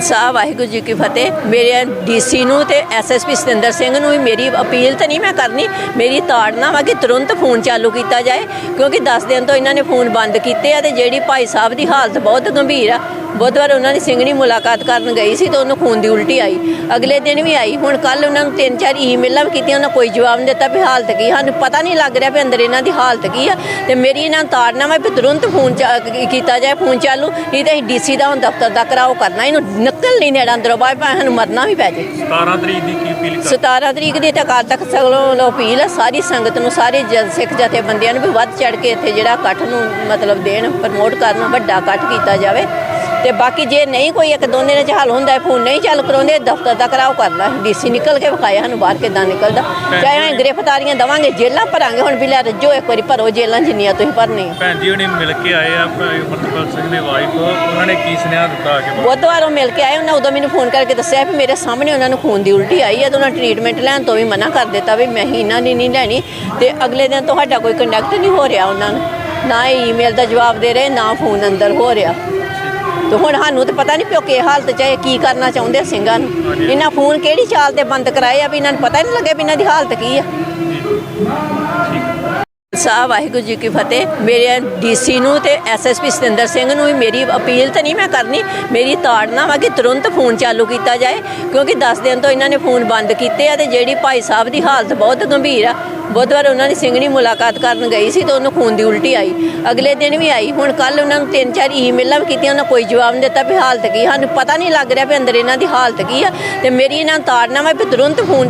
ਸਾਹਿਬ, ਵਾਹਿਗੁਰੂ ਜੀ ਕੀ ਫਤਿਹ। ਮੇਰੇ ਡੀਸੀ ਨੂੰ ਤੇ ਐਸਐਸਪੀ ਸਤਿੰਦਰ ਸਿੰਘ ਨੂੰ ਵੀ ਮੇਰੀ ਅਪੀਲ ਤਾਂ ਨਹੀਂ ਮੈਂ ਕਰਨੀ, ਮੇਰੀ ਤਾੜਨਾ ਵਾ ਕਿ ਤੁਰੰਤ ਫੋਨ ਚਾਲੂ ਕੀਤਾ ਜਾਏ, ਕਿਉਂਕਿ 10 ਦਿਨ ਤੋਂ ਇਹਨਾਂ ਨੇ ਫੋਨ ਬੰਦ ਕੀਤੇ ਆ ਤੇ ਜਿਹੜੀ ਭਾਈ ਸਾਹਿਬ ਦੀ ਹਾਲਤ ਬਹੁਤ ਗੰਭੀਰ ਆ। ਬੁੱਧਵਾਰ ਉਹਨਾਂ ਦੀ ਸਿੰਘਣੀ ਮੁਲਾਕਾਤ ਕਰਨ ਗਈ ਸੀ ਤਾਂ ਉਹਨੂੰ ਖੂਨ ਦੀ ਉਲਟੀ ਆਈ। ਅਗਲੇ ਦਿਨ ਵੀ ਆਈ। ਹੁਣ ਕੱਲ ਉਹਨਾਂ ਨੂੰ ਤਿੰਨ ਚਾਰ ਈਮੇਲਾਂ ਵੀ ਕੀਤੀਆਂ ਉਹਨਾਂ ਕੋਈ ਜਵਾਬ ਨਹੀਂ ਦਿੱਤਾ ਵੀ ਹਾਲਤ ਕੀ ਸਾਨੂੰ ਪਤਾ ਨਹੀਂ ਲੱਗ ਰਿਹਾ ਵੀ ਅੰਦਰ ਇਹਨਾਂ ਦੀ ਹਾਲਤ ਕੀ ਆ। ਤੇ ਮੇਰੀ ਇਹਨਾਂ ਨੂੰ ਤਾੜਨਾ ਵਾ ਵੀ ਤੁਰੰਤ ਫੋਨ ਕੀਤਾ ਜਾਏ ਫੋਨ ਚਾਲੂ। ਨਹੀਂ ਤੇ ਅਸੀਂ ਡੀਸੀ ਦਾ ਹੁਣ ਦਫ਼ਤਰ ਦਾ ਕਰਾਓ ਕਰਨਾ। ਇਹਨੂੰ ਨਕਲ ਨਹੀਂ ਨੇੜਾ ਅੰਦਰੋਂ ਬਾਹਰ ਭਾਵੇਂ ਸਾਨੂੰ ਮਰਨਾ ਵੀ ਪੈ ਜੇ। 17 ਤਰੀਕ ਦੀ ਕੀ ਅਪੀਲ ਕਰ 17 ਤਰੀਕ ਦੀ ਤਾਂ ਕੱਲ ਤੱਕ ਸਗਲੋਂ ਅਪੀਲ ਆ। ਸਾਰੀ ਸੰਗਤ ਨੂੰ ਸਾਰੇ ਜ- ਸਿੱਖ ਜਥੇਬੰਦੀਆਂ ਨੂੰ ਵੀ ਵੱਧ ਚੜ ਕੇ ਇੱਥੇ ਜਿਹੜਾ ਇਕੱਠ ਨੂੰ ਮਤਲਬ ਦੇਣ ਪ੍ਰਮੋਟ ਕਰਨ ਵੱਡਾ ਇਕੱਠ ਕੀਤਾ ਜਾਵੇ। ਤੇ ਬਾਕੀ ਜੇ ਨਹੀਂ ਕੋਈ ਇੱਕ ਦਿਨਾਂ ਚ ਹੱਲ ਹੁੰਦਾ ਫੋਨ ਨਹੀਂ ਚੱਲ ਕਰਾਉਂਦੇ ਦਫ਼ਤਰ ਦਾ ਕਰਾਓ ਕਰਨਾ ਡੀਸੀ ਨਿਕਲ ਕੇ ਵਿਖਾਇਆ ਸਾਨੂੰ ਬਾਹਰ ਕਿਦਾਂ ਨਿਕਲਦਾ। ਚਾਹੇ ਅਸੀਂ ਗ੍ਰਿਫਤਾਰੀਆਂ ਦਵਾਂਗੇ ਜੇਲਾਂ ਭਰਾਂਗੇ ਹੁਣ ਵੀ ਲੈ ਰੱਜੋ ਇੱਕ ਵਾਰੀ ਭਰੋ ਜੇਲਾਂ ਜਿੰਨੀਆਂ ਤੁਸੀਂ ਭਰਨੀਆਂ। ਭੈਣ ਜੀ ਉਹਨੇ ਮਿਲ ਕੇ ਆਏ ਆ ਭਾਈ ਅਮਰਤਪਾਲ ਸਿੰਘ ਦੇ ਵਾਈਫ ਉਹਨਾਂ ਨੇ ਕੀ ਸੁਨੇਹਾ ਦਿੱਤਾ ਆ ਕੇ? ਬੁੱਧਵਾਰ ਮਿਲ ਕੇ ਆਏ ਉਹਨਾਂ ਉਦੋਂ ਮੈਨੂੰ ਫੋਨ ਕਰਕੇ ਦੱਸਿਆ ਵੀ ਮੇਰੇ ਸਾਹਮਣੇ ਉਹਨਾਂ ਨੂੰ ਖੂਨ ਦੀ ਉਲਟੀ ਆਈ ਹੈ ਤੇ ਉਹਨਾਂ ਟ੍ਰੀਟਮੈਂਟ ਲੈਣ ਤੋਂ ਵੀ ਮਨਾ ਕਰ ਦਿੱਤਾ ਵੀ ਮੈਂ ਹੀ ਇਹਨਾਂ ਦੀ ਨਹੀਂ ਲੈਣੀ ਤੇ ਅਗਲੇ ਦਿਨ ਤੁਹਾਡਾ ਕੋਈ ਕੰਟੈਕਟ ਨਹੀਂ ਹੋ ਰਿਹਾ ਉਹਨਾਂ ਨੂੰ। ਨਾ ਈਮੇਲ ਦਾ ਜਵਾਬ ਦੇ ਰਹੇ ਨਾ ਫੋਨ ਅੰਦਰ ਹੋ ਰਿਹਾ। ਤੇ ਹੁਣ ਸਾਨੂੰ ਤੇ ਪਤਾ ਨਹੀਂ ਪਿਓ ਕੀ ਹਾਲਤ ਚ ਹੈ ਕੀ ਕਰਨਾ ਚਾਹੁੰਦੇ ਸਿੰਘਾਂ ਨੂੰ। ਇਹਨਾਂ ਫੋਨ ਕਿਹੜੀ ਚਾਲ ਤੇ ਬੰਦ ਕਰਾਏ ਆ ਵੀ ਇਹਨਾਂ ਨੂੰ ਪਤਾ ਨਹੀਂ ਲੱਗਿਆ ਵੀ ਇਹਨਾਂ ਦੀ ਹਾਲਤ ਕੀ ਆ। ਸਾਹਿਬ ਵਾਹਿਗੁਰੂ ਜੀ ਕੀ ਫਤਿਹ। ਮੇਰੇ ਡੀਸੀ ਨੂੰ ਤੇ ਐਸਐਸਪੀ ਸਤਿੰਦਰ ਸਿੰਘ ਨੂੰ ਵੀ ਮੇਰੀ ਅਪੀਲ ਤਾਂ ਨਹੀਂ ਮੈਂ ਕਰਨੀ। ਮੇਰੀ ਤਾੜਨਾ ਵਾ ਕਿ ਤੁਰੰਤ ਫੋਨ ਚਾਲੂ ਕੀਤਾ ਜਾਏ ਕਿਉਂਕਿ 10 ਦਿਨ ਤੋਂ ਇਹਨਾਂ ਨੇ ਫੋਨ ਬੰਦ ਕੀਤੇ ਆ ਤੇ ਜਿਹੜੀ ਭਾਈ ਸਾਹਿਬ ਦੀ ਹਾਲਤ ਬਹੁਤ ਗੰਭੀਰ ਆ। ਬੁੱਧਵਾਰ ਉਹਨਾਂ ਦੀ ਸਿੰਘਣੀ ਮੁਲਾਕਾਤ ਕਰਨ ਗਈ ਸੀ ਤਾਂ ਉਹਨੂੰ ਖੂਨ ਦੀ ਉਲਟੀ ਆਈ। ਅਗਲੇ ਦਿਨ ਵੀ ਆਈ। ਹੁਣ ਕੱਲ ਉਹਨਾਂ ਨੂੰ ਤਿੰਨ ਚਾਰ ਈਮੇਲਾਂ ਵੀ ਕੀਤੀਆਂ ਉਹਨਾਂ ਕੋਈ ਜਵਾਬ ਨਹੀਂ ਦਿੱਤਾ ਵੀ ਹਾਲਤ ਕੀ ਸਾਨੂੰ ਪਤਾ ਨਹੀਂ ਲੱਗ ਰਿਹਾ ਵੀ ਅੰਦਰ ਇਹਨਾਂ ਦੀ ਹਾਲਤ ਕੀ ਆ। ਤੇ ਮੇਰੀ ਇਹਨਾਂ ਨੂੰ ਤਾੜਨਾ ਵਾ ਵੀ ਤੁਰੰਤ ਫੋਨ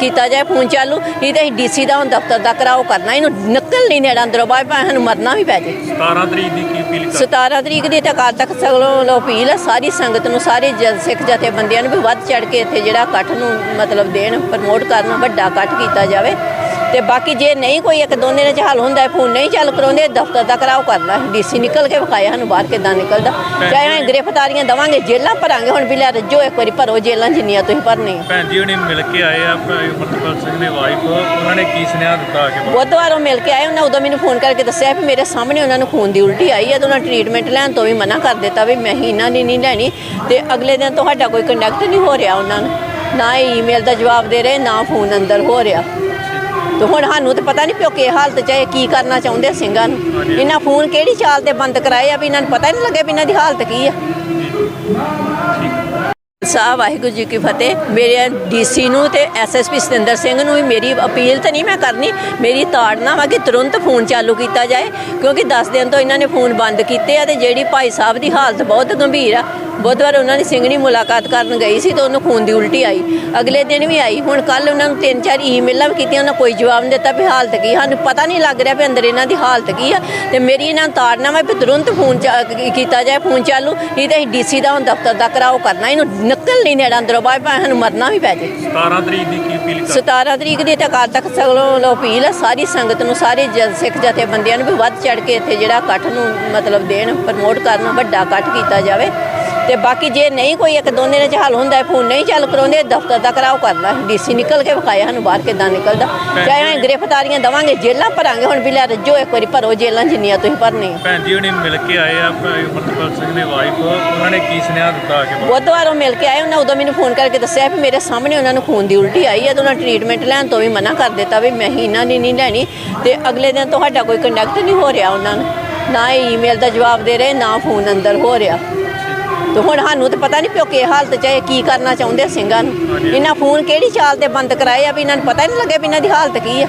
ਕੀਤਾ ਜਾਏ ਫੋਨ ਚਾਲੂ। ਨਹੀਂ ਤੇ ਅਸੀਂ ਡੀਸੀ ਦਾ ਹੁਣ ਦਫ਼ਤਰ ਦਾ ਕਰਾਓ ਕਰਨਾ। ਇਹਨੂੰ ਨਕਲ ਨਹੀਂ ਨੇੜਾ ਅੰਦਰੋਂ ਬਾਹਰ ਭਾਵੇਂ ਸਾਨੂੰ ਮਰਨਾ ਵੀ ਪੈ ਜੇ। 17 ਤਰੀਕ ਦੀ ਕੀ ਅਪੀਲ ਕਰ 17 ਤਰੀਕ ਦੀ ਤਾਂ ਕੱਲ ਤੱਕ ਸਗਲੋਂ ਅਪੀਲ ਆ। ਸਾਰੀ ਸੰਗਤ ਨੂੰ ਸਾਰੇ ਜ- ਸਿੱਖ ਜਥੇਬੰਦੀਆਂ ਨੂੰ ਵੀ ਵੱਧ ਚੜ ਕੇ ਇੱਥੇ ਜਿਹੜਾ ਇਕੱਠ ਨੂੰ ਮਤਲਬ ਦੇਣ ਪ੍ਰਮੋਟ ਕਰਨ ਵੱਡਾ ਇਕੱਠ ਕੀਤਾ ਜਾਵੇ। ਤੇ ਬਾਕੀ ਜੇ ਨਹੀਂ ਕੋਈ ਇੱਕ ਦਿਨਾਂ ਚ ਹੱਲ ਹੁੰਦਾ ਫੋਨ ਨਹੀਂ ਚੱਲ ਕਰਾਉਂਦੇ ਦਫ਼ਤਰ ਦਾ ਕਰਾਓ ਕਰਨਾ ਡੀਸੀ ਨਿਕਲ ਕੇ ਵਿਖਾਇਆ ਸਾਨੂੰ ਬਾਹਰ ਕਿਦਾਂ ਨਿਕਲਦਾ। ਚਾਹੇ ਅਸੀਂ ਗ੍ਰਿਫਤਾਰੀਆਂ ਦਵਾਂਗੇ ਜੇਲਾਂ ਭਰਾਂਗੇ ਹੁਣ ਵੀ ਲੈ ਰੱਜੋ ਇੱਕ ਵਾਰੀ ਭਰੋ ਜੇਲਾਂ ਜਿੰਨੀਆਂ ਤੁਸੀਂ ਭਰਨੀਆਂ। ਭੈਣ ਜੀ ਉਹਨੇ ਮਿਲ ਕੇ ਆਏ ਆ ਭਾਈ ਅਮਰਤਪਾਲ ਸਿੰਘ ਦੇ ਵਾਈਫ ਉਹਨਾਂ ਨੇ ਕੀ ਸੁਨੇਹਾ ਦਿੱਤਾ ਆ ਕੇ ਬੁੱਧਵਾਰ ਮਿਲ ਕੇ ਆਏ ਉਹਨਾਂ ਉਦੋਂ ਮੈਨੂੰ ਫੋਨ ਕਰਕੇ ਦੱਸਿਆ ਵੀ ਮੇਰੇ ਸਾਹਮਣੇ ਉਹਨਾਂ ਨੂੰ ਖੂਨ ਦੀ ਉਲਟੀ ਆਈ ਹੈ ਤੇ ਉਹਨਾਂ ਟ੍ਰੀਟਮੈਂਟ ਲੈਣ ਤੋਂ ਵੀ ਮਨਾ ਕਰ ਦਿੱਤਾ ਵੀ ਮੈਂ ਹੀ ਇਹਨਾਂ ਦੀ ਨਹੀਂ ਲੈਣੀ ਤੇ ਅਗਲੇ ਦਿਨ ਤੁਹਾਡਾ ਕੋਈ ਕੰਟੈਕਟ ਨਹੀਂ ਹੋ ਰਿਹਾ ਉਹਨਾਂ ਨੂੰ। ਨਾ ਈਮੇਲ ਦਾ ਜਵਾਬ ਦੇ ਰਹੇ ਨਾ ਫੋਨ ਅੰਦਰ ਹੋ ਰਿਹਾ। ਤੇ ਹੁਣ ਸਾਨੂੰ ਤੇ ਪਤਾ ਨਹੀਂ ਪਿਓ ਕੀ ਹਾਲਤ ਚ ਹੈ ਕੀ ਕਰਨਾ ਚਾਹੁੰਦੇ ਆ ਸਿੰਘਾਂ ਨੂੰ। ਇਹਨਾਂ ਫੋਨ ਕਿਹੜੀ ਚਾਲ ਤੇ ਬੰਦ ਕਰਾਏ ਆ ਵੀ ਇਹਨਾਂ ਨੂੰ ਪਤਾ ਨਹੀਂ ਲੱਗਿਆ ਵੀ ਇਹਨਾਂ ਦੀ ਹਾਲਤ ਕੀ ਆ। ਸਾਹਿਬ ਵਾਹਿਗੁਰੂ ਜੀ ਕੀ ਫਤਿਹ। ਮੇਰੇ ਡੀਸੀ ਨੂੰ ਤੇ ਐਸਐਸਪੀ ਸਤਿੰਦਰ ਸਿੰਘ ਨੂੰ ਵੀ ਮੇਰੀ ਅਪੀਲ ਤਾਂ ਨਹੀਂ ਮੈਂ ਕਰਨੀ। ਮੇਰੀ ਤਾੜਨਾ ਵਾ ਕਿ ਤੁਰੰਤ ਫੋਨ ਚਾਲੂ ਕੀਤਾ ਜਾਏ ਕਿਉਂਕਿ 10 ਦਿਨ ਤੋਂ ਇਹਨਾਂ ਨੇ ਫੋਨ ਬੰਦ ਕੀਤੇ ਆ ਤੇ ਜਿਹੜੀ ਭਾਈ ਸਾਹਿਬ ਦੀ ਹਾਲਤ ਬਹੁਤ ਗੰਭੀਰ ਆ। ਬੁੱਧਵਾਰ ਉਹਨਾਂ ਦੀ ਸਿੰਘਣੀ ਮੁਲਾਕਾਤ ਕਰਨ ਗਈ ਸੀ ਤਾਂ ਉਹਨੂੰ ਖੂਨ ਦੀ ਉਲਟੀ ਆਈ। ਅਗਲੇ ਦਿਨ ਵੀ ਆਈ। ਹੁਣ ਕੱਲ ਉਹਨਾਂ ਨੂੰ ਤਿੰਨ ਚਾਰ ਈਮੇਲਾਂ ਵੀ ਕੀਤੀਆਂ ਉਹਨਾਂ ਕੋਈ ਜਵਾਬ ਨਹੀਂ ਦਿੱਤਾ ਵੀ ਹਾਲਤ ਕੀ ਸਾਨੂੰ ਪਤਾ ਨਹੀਂ ਲੱਗ ਰਿਹਾ ਵੀ ਅੰਦਰ ਇਹਨਾਂ ਦੀ ਹਾਲਤ ਕੀ ਆ। ਤੇ ਮੇਰੀ ਇਹਨਾਂ ਨੂੰ ਤਾੜਨਾ ਵਾ ਵੀ ਤੁਰੰਤ ਫੋਨ ਕੀਤਾ ਜਾਏ ਫੋਨ ਚਾਲੂ। ਨਹੀਂ ਤੇ ਡੀਸੀ ਦਾ ਹੁਣ ਦਫ਼ਤਰ ਦਾ ਕਰਾਓ ਕਰਨਾ। ਇਹਨੂੰ ਨਕਲ ਨਹੀਂ ਨੇੜਾ ਅੰਦਰੋਂ ਬਾਹਰ ਭਾਵੇਂ ਸਾਨੂੰ ਮਰਨਾ ਵੀ ਪੈ ਜੇ। 17 ਤਰੀਕ ਦੀ ਕੀ ਅਪੀਲ ਕਰ 17 ਤਰੀਕ ਦੀ ਤਾਂ ਕੱਲ ਤੱਕ ਸਗਲੋਂ ਅਪੀਲ ਆ। ਸਾਰੀ ਸੰਗਤ ਨੂੰ ਸਾਰੇ ਜ- ਸਿੱਖ ਜਥੇਬੰਦੀਆਂ ਨੂੰ ਵੀ ਵੱਧ ਚੜ ਕੇ ਇੱਥੇ ਜਿਹੜਾ ਇਕੱਠ ਨੂੰ ਮਤਲਬ ਦੇਣ ਪ੍ਰਮੋਟ ਕਰਨ ਵੱਡਾ ਇਕੱਠ ਕੀਤਾ ਜਾਵੇ। ਤੇ ਬਾਕੀ ਜੇ ਨਹੀਂ ਕੋਈ ਇੱਕ ਦਿਨਾਂ ਚ ਹੱਲ ਹੁੰਦਾ ਫੋਨ ਨਹੀਂ ਚੱਲ ਕਰਾਉਂਦੇ ਦਫ਼ਤਰ ਦਾ ਕਰਾਓ ਕਰਨਾ ਡੀਸੀ ਨਿਕਲ ਕੇ ਵਿਖਾਇਆ ਸਾਨੂੰ ਬਾਹਰ ਕਿਦਾਂ ਨਿਕਲਦਾ। ਚਾਹੇ ਗ੍ਰਿਫਤਾਰੀਆਂ ਦਵਾਂਗੇ ਜੇਲਾਂ ਭਰਾਂਗੇ ਹੁਣ ਵੀ ਲੈ ਰੱਜੋ ਇੱਕ ਵਾਰੀ ਭਰੋ ਜੇਲਾਂ ਜਿੰਨੀਆਂ ਤੁਸੀਂ ਭਰਨੀਆਂ। ਭੈਣ ਜੀ ਉਹਨੇ ਮਿਲ ਕੇ ਆਏ ਆ ਭਾਈ ਅਮਰਤਪਾਲ ਸਿੰਘ ਦੇ ਵਾਈਫ ਉਹਨਾਂ ਨੇ ਕੀ ਸੁਨੇਹਾ ਦਿੱਤਾ ਆ ਕੇ? ਬੁੱਧਵਾਰ ਮਿਲ ਕੇ ਆਏ ਉਹਨਾਂ ਉਦੋਂ ਮੈਨੂੰ ਫੋਨ ਕਰਕੇ ਦੱਸਿਆ ਵੀ ਮੇਰੇ ਸਾਹਮਣੇ ਉਹਨਾਂ ਨੂੰ ਖੂਨ ਦੀ ਉਲਟੀ ਆਈ ਹੈ ਤੇ ਉਹਨਾਂ ਟ੍ਰੀਟਮੈਂਟ ਲੈਣ ਤੋਂ ਵੀ ਮਨਾ ਕਰ ਦਿੱਤਾ ਵੀ ਮੈਂ ਇਹਨਾਂ ਦੀ ਨਹੀਂ ਲੈਣੀ ਤੇ ਅਗਲੇ ਦਿਨ ਤੁਹਾਡਾ ਕੋਈ ਕੰਟੈਕਟ ਨਹੀਂ ਹੋ ਰਿਹਾ ਉਹਨਾਂ ਨੂੰ। ਨਾ ਈਮੇਲ ਦਾ ਜਵਾਬ ਦੇ ਰਹੇ ਨਾ ਫੋਨ ਅੰਦਰ ਹੋ ਰਿਹਾ। ਤੇ ਹੁਣ ਸਾਨੂੰ ਤੇ ਪਤਾ ਨਹੀਂ ਪਿਓ ਕੀ ਹਾਲਤ ਚ ਹੈ ਕੀ ਕਰਨਾ ਚਾਹੁੰਦੇ ਸਿੰਘਾਂ ਨੂੰ। ਇਹਨਾਂ ਫੋਨ ਕਿਹੜੀ ਚਾਲ ਤੇ ਬੰਦ ਕਰਾਏ ਆ ਵੀ ਇਹਨਾਂ ਨੂੰ ਪਤਾ ਨਹੀਂ ਲੱਗਿਆ ਵੀ ਇਹਨਾਂ ਦੀ ਹਾਲਤ ਕੀ ਆ।